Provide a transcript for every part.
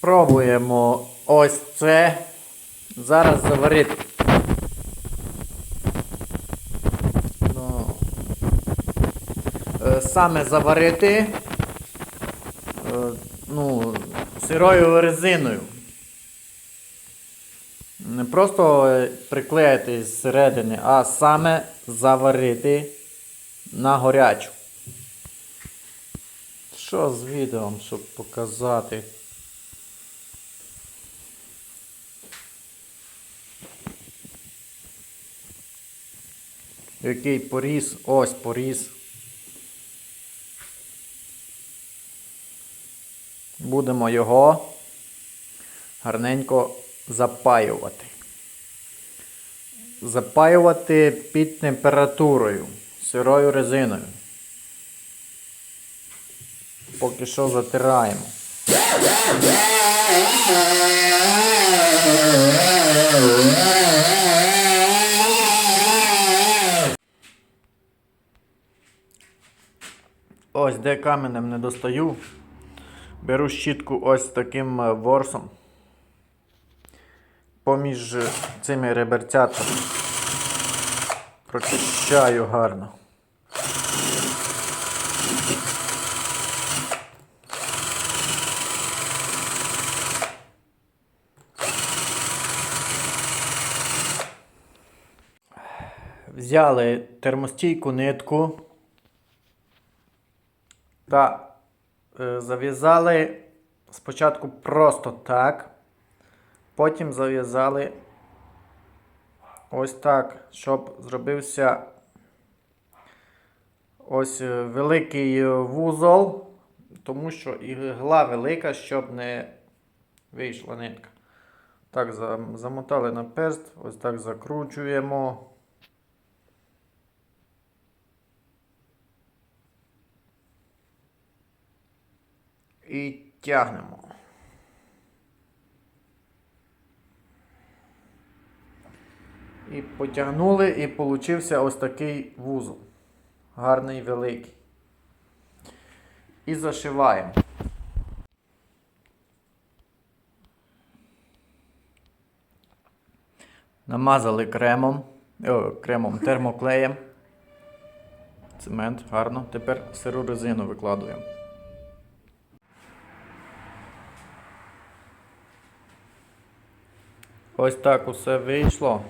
Пробуємо ось це. Зараз заварити. Ну, е, саме заварити е, ну, сирою резиною. Не просто е, приклеїти зсередини, а саме заварити на горячу. Що з відео, щоб показати? Який поріз? Ось поріз. Будемо його гарненько запаювати. Запаювати під температурою сирою резиною. Поки що затираємо. Ось де каменем не достаю. Беру щітку ось таким е, ворсом. Поміж цими реберцятами. Прочищаю гарно. Взяли термостійку нитку та е, зав'язали спочатку просто так, потім зав'язали ось так, щоб зробився ось е, великий е, вузол, тому що ігла велика, щоб не вийшла нитка. Так, замотали на перст, ось так закручуємо. І тягнемо. І потягнули, і получився ось такий вузол. Гарний великий. І зашиваємо. Намазали кремом, о, кремом термоклеєм. Цемент, гарно. Тепер сиру резину викладуємо. Ось так усе вийшло.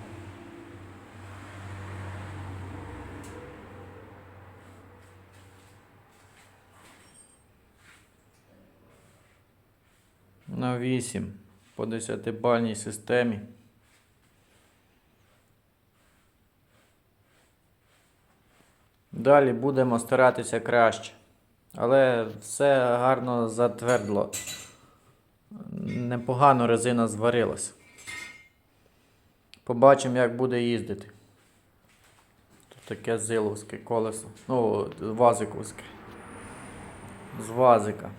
На 8 по 10-бальній системі. Далі будемо старатися краще. Але все гарно затвердло. Непогано резина зварилась. Побачимо, як буде їздити. Тут таке зиловське колесо. Ну, вазиковське. З вазика.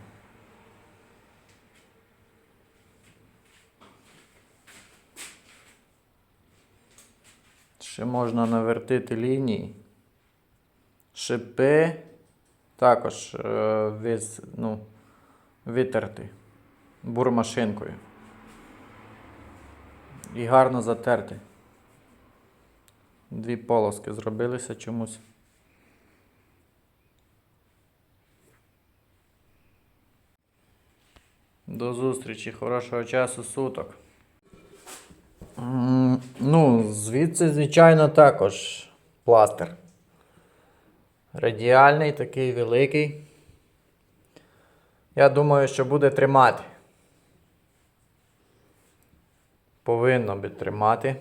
Ще можна навертити лінії. Шипи також е, вис, ну, витерти бурмашинкою. І гарно затерти. Дві полоски зробилися чомусь. До зустрічі, хорошого часу суток. Ну, звідси, звичайно, також пластир. Радіальний, такий великий. Я думаю, що буде тримати. Повинно би тримати.